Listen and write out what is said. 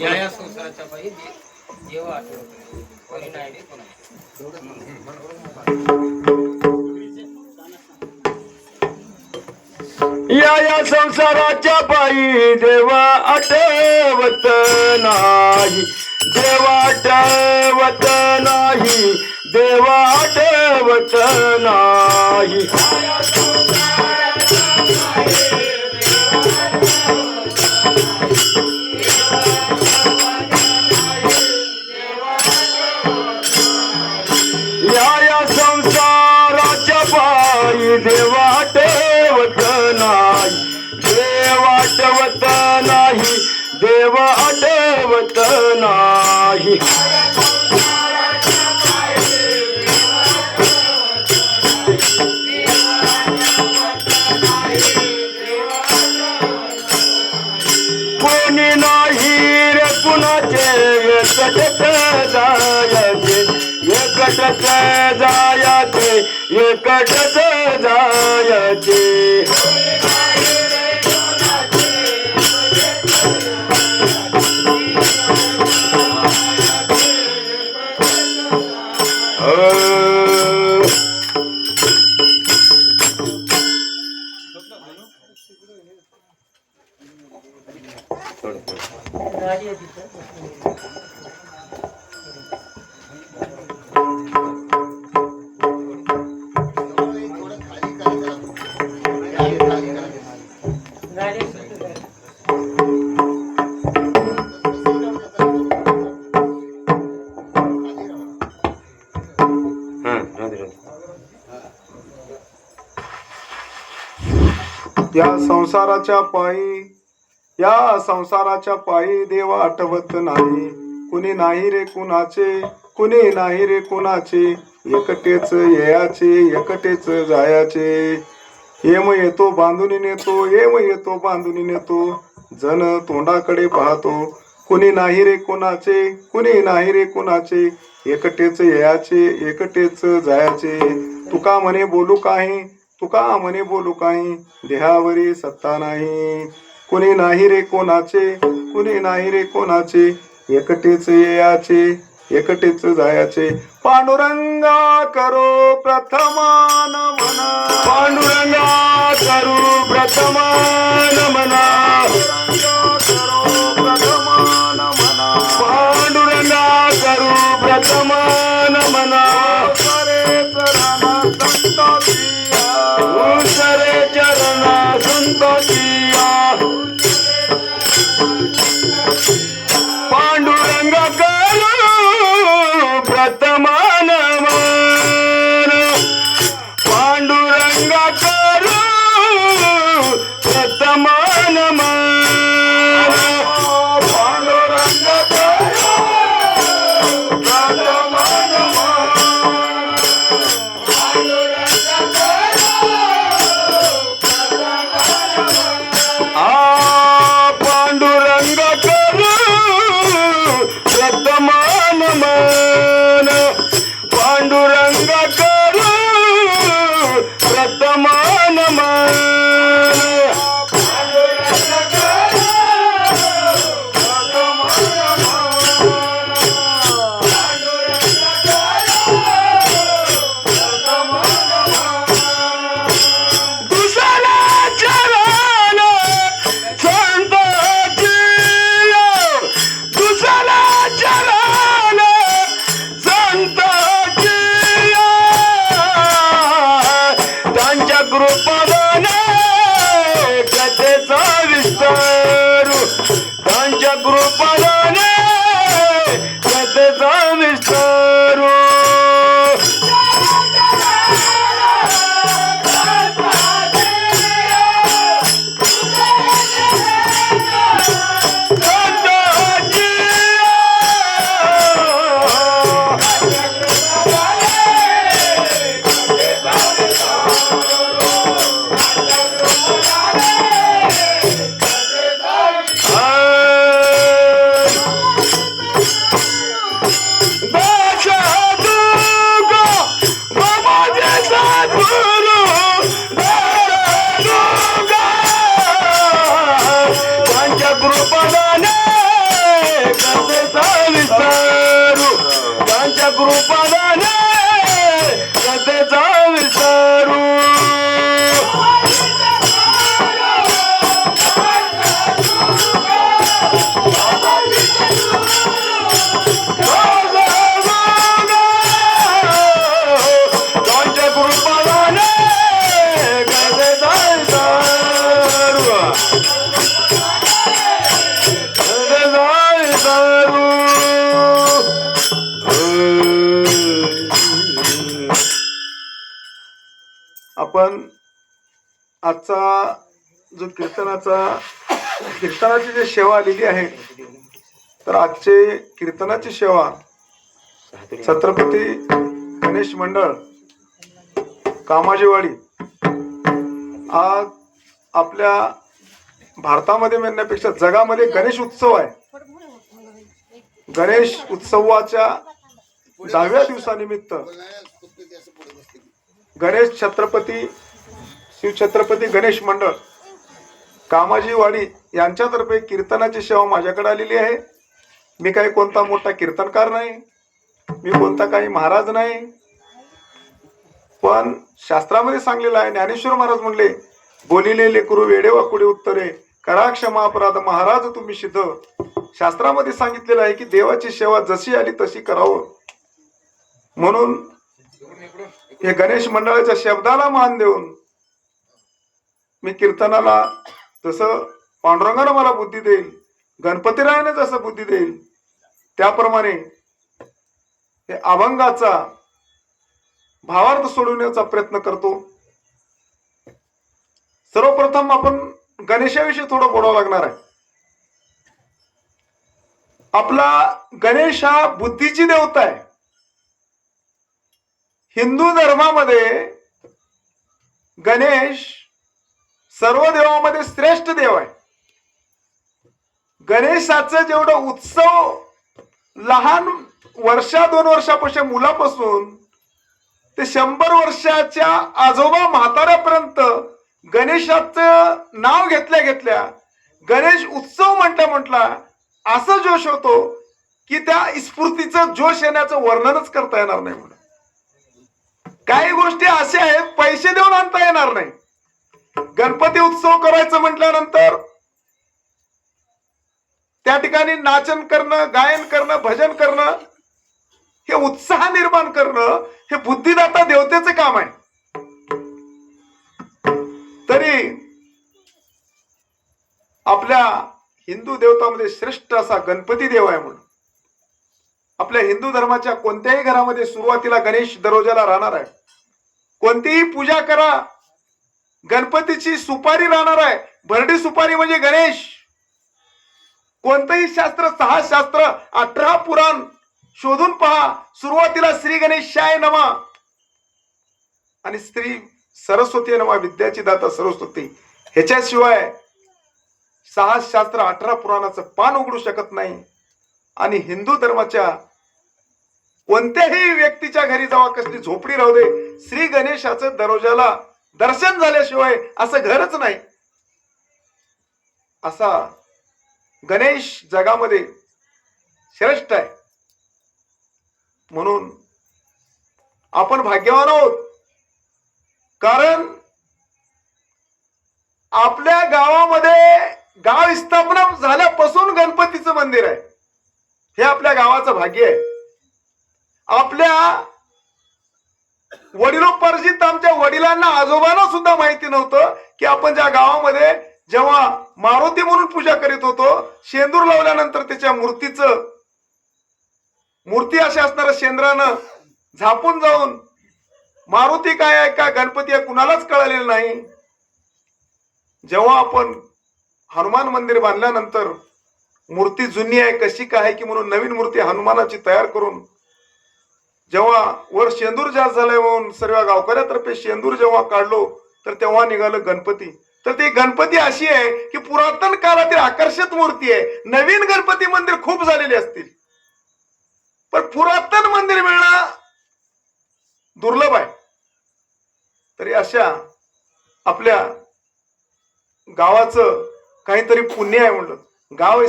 या या संसाराच्या पायी दे- देव आठवत. कोणी नाही रे कोणा या या संसाराच्या पायी देवा आठवत नाही. देवा आठवत नाही. देवा आठवत नाही. एकटच जायचे एकटच जायचे. या संसाराच्या पायी या संसाराच्या पायी देव आठवत नाही. कुणी नाही रे कुणाचे कुणी नाही रे कुणाचे एकटेच येयाचे एकटेच जायाचे. येम येतो बांधून नेतो येम येतो बांधून नेतो. जन तोंडाकडे पाहतो कुणी नाही रे कोणाचे कुणी नाही रे कोणाचे एकटेच याचे एकटेच जायाचे. तुका म्हणे बोलू काही तुका म्हणे बोलू काही देहावरी सत्ता नाही. कुणी नाही रे कोणाचे कुणी नाही रे कोणाचे एकटेच याचे एकटेच जायाचे. पांडुरंगा करो प्रथमान म्हणा पांडुरंगा करू प्रथमान करो करू प्रथमान म्हणा सारे चरण संतोषिया। सरे चरण संतोषिया पांडुरंग करू प्रथमान मान पांडुरंग करू आपण आजचा जो कीर्तनाचा कीर्तनाची जी सेवा आलेली आहे तर आजचे कीर्तनाची सेवा छत्रपती गणेश मंडळ कामाजीवाडी आज आपल्या भारतामध्ये म्हणण्यापेक्षा जगामध्ये गणेश उत्सव आहे. गणेश उत्सवाच्या दहाव्या दिवसानिमित्त गणेश छत्रपती शिवछत्रपती गणेश मंडळ कामाजी वाडी यांच्यातर्फे कीर्तनाची सेवा माझ्याकडे आलेली आहे. मी काही कोणता मोठा कीर्तनकार नाही मी कोणता काही महाराज नाही. पण शास्त्रामध्ये सांगलेलं आहे ज्ञानेश्वर महाराज म्हणले बोलिले लेकरू वेडे वाकुडे उत्तरे करा क्षमा अपराध महाराज तुम्ही सिद्ध. शास्त्रामध्ये सांगितलेलं आहे की देवाची सेवा जशी आली तशी करावं. म्हणून हे गणेश मंडळाच्या शब्दाला मान देऊन मी कीर्तनाला जसं पांडुरंगानं मला बुद्धी देईल गणपतीरायाने जसं बुद्धी देईल त्याप्रमाणे हे अभंगाचा भावार्थ सोडवण्याचा प्रयत्न करतो. सर्वप्रथम आपण गणेशाविषयी थोडं बोलावं लागणार आहे. आपला गणेश हा बुद्धीची देवता आहे. हिंदू धर्मामध्ये गणेश सर्व देवामध्ये श्रेष्ठ देव आहे. गणेशाचं जेवढं उत्सव लहान वर्षा दोन वर्षापासून मुलापासून ते शंभर वर्षाच्या आजोबा म्हाताऱ्यापर्यंत गणेशाचं नाव घेतल्या घेतल्या गणेश उत्सव म्हटला म्हटला असं जोश होतो की त्या स्फूर्तीचं जोश येण्याचं वर्णनच करता येणार नाही म्हणून. काही गोष्टी अशा आहेत पैसे देऊन आणता येणार नाही. गणपती उत्सव करायचं म्हटल्यानंतर त्या ठिकाणी नाचन करणं गायन करणं भजन करणं हे उत्साह निर्माण करणं हे बुद्धिदाता देवतेचं काम आहे. तरी आपल्या हिंदू देवतामध्ये श्रेष्ठ असा गणपती देव आहे म्हणून. आपल्या हिंदू धर्माच्या कोणत्याही घरामध्ये सुरुवातीला गणेश दरोजाला राहणार आहे. कोणतीही पूजा करा. गणपतीची सुपारी राहणार आहे. भरडी सुपारी म्हणजे गणेश. कोणतंही शास्त्र सहा शास्त्र अठरा पुराण शोधून पहा. सुरुवातीला श्री गणेशाय नमा. आणि स्त्री सरस्वती नमा विद्याची दाता सरस्वती. ह्याच्याशिवाय सहा शास्त्र अठरा पुराणाचं पान उघडू शकत नाही. आणि हिंदू धर्माच्या कोणत्याही व्यक्तीच्या घरी जावा कसली झोपडी राहू दे. श्री गणेशाचं दरोजाला दर्शन झाल्याशिवाय असं घरच नाही. असा गणेश जगामध्ये श्रेष्ठ आहे. म्हणून आपण भाग्यवान आहोत. कारण आपल्या गावामध्ये गाव स्थापना झाल्यापासून गणपतीचं मंदिर आहे. हे आपल्या गावाचं भाग्य आहे. आपल्या वडिलोपार्जित आमच्या वडिलांना आजोबांना सुद्धा माहिती नव्हतं की आपण ज्या गावामध्ये जेव्हा मारुती म्हणून पूजा करीत होतो शेंदूर लावल्यानंतर त्याच्या मूर्तीचं मूर्ती अशा असणाऱ्या शेंद्रानं झापून जाऊन मारुती काय आहे का गणपती आहे कुणालाच कळलेलं नाही. जेव्हा आपण हनुमान मंदिर बांधल्यानंतर मूर्ती जुनी आहे कशी काय आहे की म्हणून नवीन मूर्ती हनुमानाची तयार करून जेव्हा वर शेंदूर जास्त झालाय म्हणून सर्व गावकऱ्यातर्फे शेंदूर जेव्हा काढलो तर तेव्हा निघालं गणपती. तर ती गणपती अशी आहे की पुरातन काळातील आकर्षित मूर्ती आहे. नवीन गणपती मंदिर खूप झालेली असतील. पण पुरातन मंदिर मिळणं दुर्लभ आहे. तरी अशा आपल्या गावाचं काहीतरी पुण्य आहे म्हणलं. गाव